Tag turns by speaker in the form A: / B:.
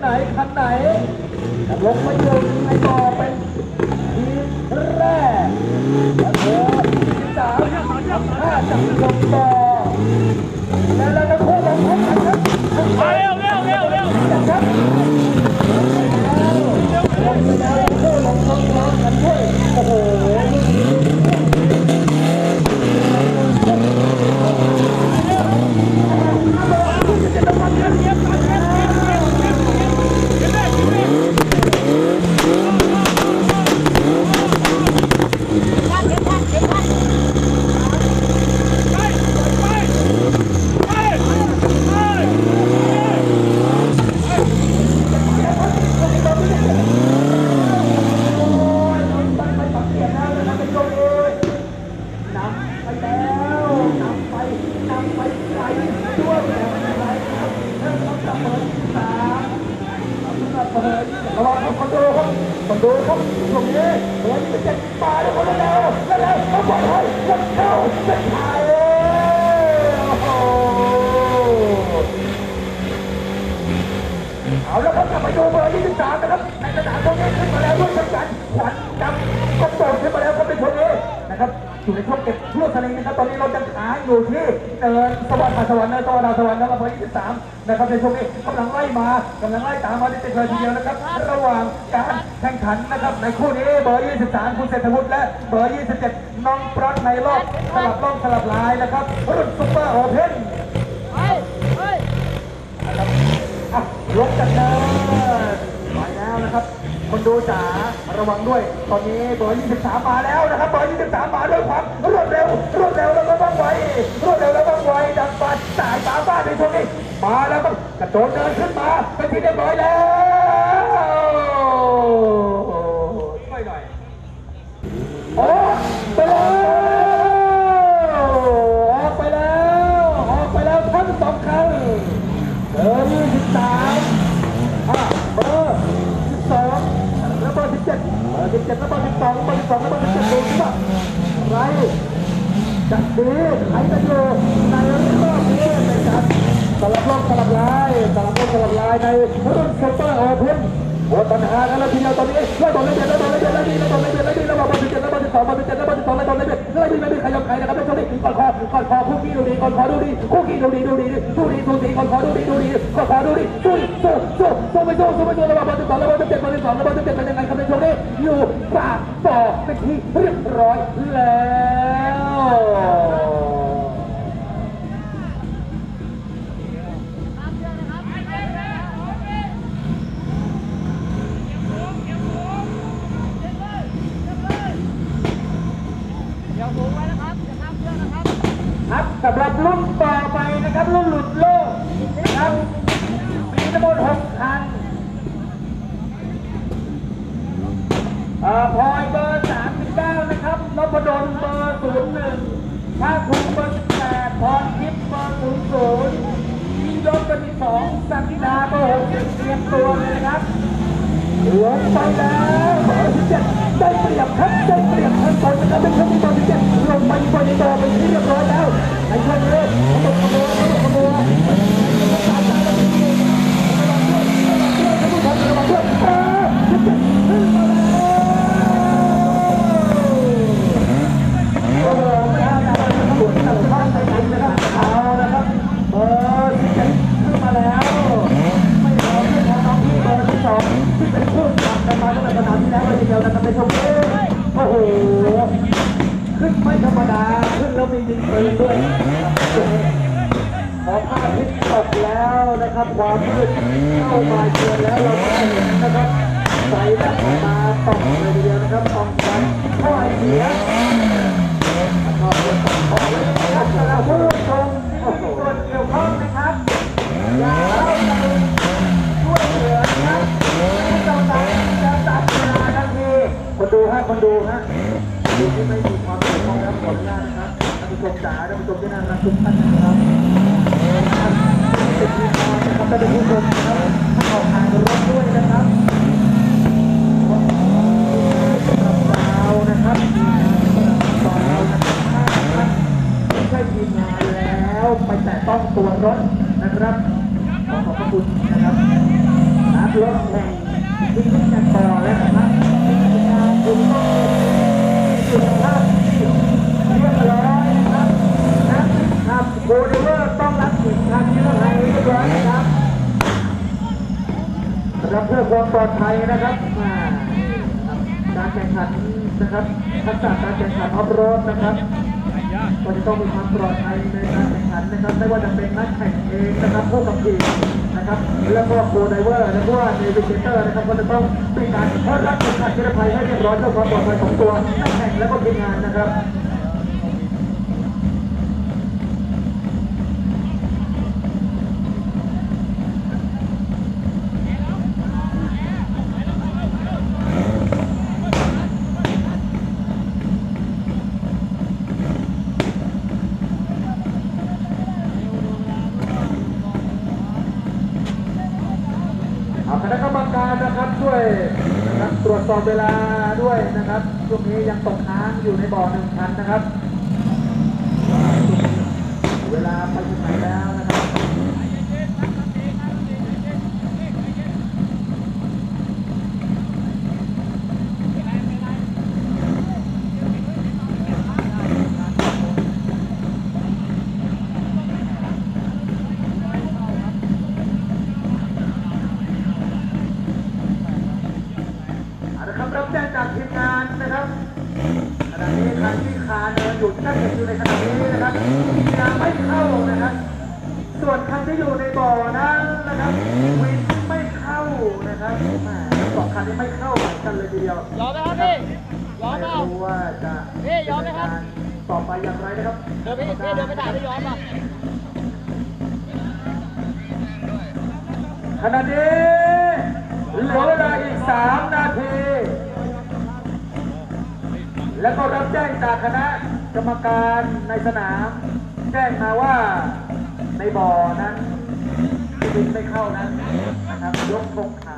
A: ไหนคันไหนจะลงมาอยู่ในต่อเป็นทีมแรกแล้วเธอร์ที่สามทำท่าจับลงต่อแล้วแล้วก็โค้งลงพร้อมกันครับ
B: มาเร็วเร็วเร็วเร็ว
A: ครับเร็วเร็วโค้งลงพร้อมกันด้วยโอ้โห ไปปักเสียงแล้วนะครับเป็นโยเอนำไปแล้วนำไปนำไปไกลด้วยแต่ไม่เป็นไรครับเริ่มต้นจากเบอร์ที่สามสำหรับเบอร์ระวัง ครับคอนโดครับคอนครับตรงนี้เบอร์ที่เจ็ดมาแล้วคนแล้วแล้วแล้วเขาบอกให้วัดเข้าเส้นชัยโอ้โหเอาแล้วครับกลับไปดูเบอร์23นะครับในสนามตรงนี้ขึ้นมาแล้วด้วยเช่นกันขวัญดำก็ อยู่ในช่วงเก็บเลือดสลิงนะครับตอนนี้เราจะขายอยู่ที่เนินสวรรค์มาสวรรค์นะตะวันดาวสวรรค์นะครับเบอร์23นะครับในช่วงนี้กำลังไล่มากำลังไล่ตามมาติดๆเลยทีเดียวนะครับ ระหว่างการแข่งขันนะครับในคู่นี้เบอร์ 23 คุณเศรษฐวุฒิและเบอร์ 27 น้องปรอดในรอบสลับล่องสลับลายนะครับรุ่นซุปเปอร์โอเพ่นอะลงจากเนินไปแล้วนะครับ คนดูจ๋าระวังด้วย ตอนนี้เบอร์ 23 มาแล้วนะครับเบอร์ 23 มาด้วยความรวดเร็ว รวดเร็วแล้วก็ว่องไวรวดเร็วแล้วก็ว่องไวดังปัดสายตาบ้านในช่วงนี้มาแล้วก็กระโดดเดินขึ้นมาเป็นที่เรียบร้อยแล้วช่วยหน่อยโอกไปแล้ออกไปแล้วออกไปแล้วทั้งสองคันเบอร์ยี่สิบสามอะเบอร์สิบสองแล้วเบอร์สิบเจ็ดเบอร์สิบเจ็ดแล้วเบอร์สิบสองเบอร์สิบส องแล้วเบอร์สิบเจ็ดดูสิว่าใครจะดีใครจะอยู่ในรอบนี้นะครับสลับรอบสลับลายสลับรอบสลับลายในรุ่นซุปเปอร์โอเพ่น โอ้ปัญหากันแล้วทีเดียวตอนนี้ไล่บอลไล่เบียดไล่บอลไล่เบียดไล่ดีไล่บอลไล่เบียดไล่ดีไล่บอลบอลสิบเจ็ดไล่บอลสิบสองบอลสิบเจ็ดไล่บอลสิบสองไล่บอลไล่เบียดไล่ดีไล่ดีใครยอมใครนะครับไม่ชนดิก่อนคอก่อนคอคู่ขี้ดูดีก่อนคอดูดีคู่ขี้ดูดีดูดีดูดีดูดีก่อนคอดูดีดูดีก่อนคอดูดีสู้สู้สู้สู้ไม่สู้สู้ไม่สู้ไล่บอลบอลสิบสองไล่บอลสิบเจ็ดบอลสิบสองไล่บอลสิบเจ็ดเป็นยังไงครับในช่วงนี้อยู่ปากต่อเป็นที่เรียบร้อยแล้ว ครับ สำหรับรุ่นต่อไปนะครับรุ่นหลุดโลกนะครับมีทั้งหมดหกคันอ่อพลอยเบอร์สามสิบเก้านะครับนพดลเบอร์ศูนย์หนึ่งภาคภูมิเบอร์สิบแปดพรทิพย์เบอร์ศูนย์ศูนย์ยิ่งยศเบอร์สิบสองสักดาเบอร์หกเตรียมตัวเลยนะครับลงไปแล้วเบอร์สิบเจ็ดได้เปรียบครับ ได้เปรียบทั้งคนนะครับเป็นช่วงที่เบอนที่เจ็ดลงไปบนตัวเป็นที่เรียบร้อยแล้วในช่วงนี้ขบวนขบวนขบวนขบวน เอาละครับเบอร์ที่เจ็ดขึ้นมาแล้ว ไม่ขอขึ้นของน้องพี่เบอร์ที่สองที่เป็นผู้กลับกันมาตั้งแต่สนามที่แล้วเลยทีเดียวนะครับในช่วงนี้โอ้โห ขึ้นไม่ธรรมดา ขึ้น แล้วมียิงปืนด้วยพอภาพพิษตกแล้วนะครับความมืดเข้ามาเชือนแล้วเราก็เห็นนะครับใส่แล้วตาตกเลยทีเดียวนะครับต้องการท่อไอเสียขอบคุณครับสำหรับผู้ชมที่ส่วนเกี่ยวข้องนะครับอย่าเข้าไปช่วยเหลือนะครับไม่ต้องตัดจะตัดเวลาทันทีคนดูฮะคนดูฮะดูที่ไม่มีความเกี่ยวข้องนะครับขออนุญาตนะครับ ผู้ชมจ๋าท่านผู้ชมที่น่ารักทุกท่านนะครับเป็นทีมงานนะครับท่านผู้ชมครับท่านออกทางรถด้วยนะครับเรานะครับสำหรับเรานะครับไม่ใช่ทีมงานแล้วไปแตะต้องตัวรถนะครับขอขอบพระคุณนะครับนะเพรถแข่งที่จะต่อแล้วนะครับคุณต้องสุขภาพเรียบร้อยนะครับนะครับโคเดเวอร์ต้องรับผิดทางนิรภัยเรียบร้อยนะครับรับเพื่อ ความปลอดภัยนะครับการแข่งขันนะครับทักษะการแข่งขันออฟโรดนะครับก็จะต้องมีความปลอดภัยในการแข่งขันนะครับ ไม่ว่าจะเป็นนักแข่งเองนะครับผู้ขับขี่นะครับ แล้วก็โคไดเวอร์และก็เนวิเกเตอร์นะครับก็จะต้องมีการรับเข็มขัดนิรภัยให้เรียบร้อยเพื่อความปลอดภัยของตัวนักแข่งและก็ทีมงานนะครับ เอาคณะกรรมการนะครับช่วย นะครับตรวจสอบเวลาด้วยนะครับช่วงนี้ยังตกน้ำอยู่ในบ่อหนึ่งพันนะครับ เวลาไปถึงไหนแล้วนะครับาเดินอยู่ที่นั่งอยู่ในขณะนี้นะครับยังไม่เข้านะครับ ส่วนคันที่อยู่ในบ่อนั้นนะครับวินไม่เข้านะครับแหมสองคันนี้ไม่เข้าเหมือนกันเลยทีเดียวย
B: อมไหมครับพี่ยอม
A: ไม่
B: เปล่า
A: รู้ว่าจะ
B: พี่ยอมไหมครับ
A: ต่อไปอย่างไรนะครับ
B: เดินไปพี่เดินไปถามพี่ยอมป่ะ
A: ขณะนี้เหลือเวลาอีก3นาที แล้วก็รับแจ้งจากคณะ กรรมการในสนามแจ้งมาว่าในบ่อนั้นที่บินไม่เข้านั้นนะครับยกธงขาว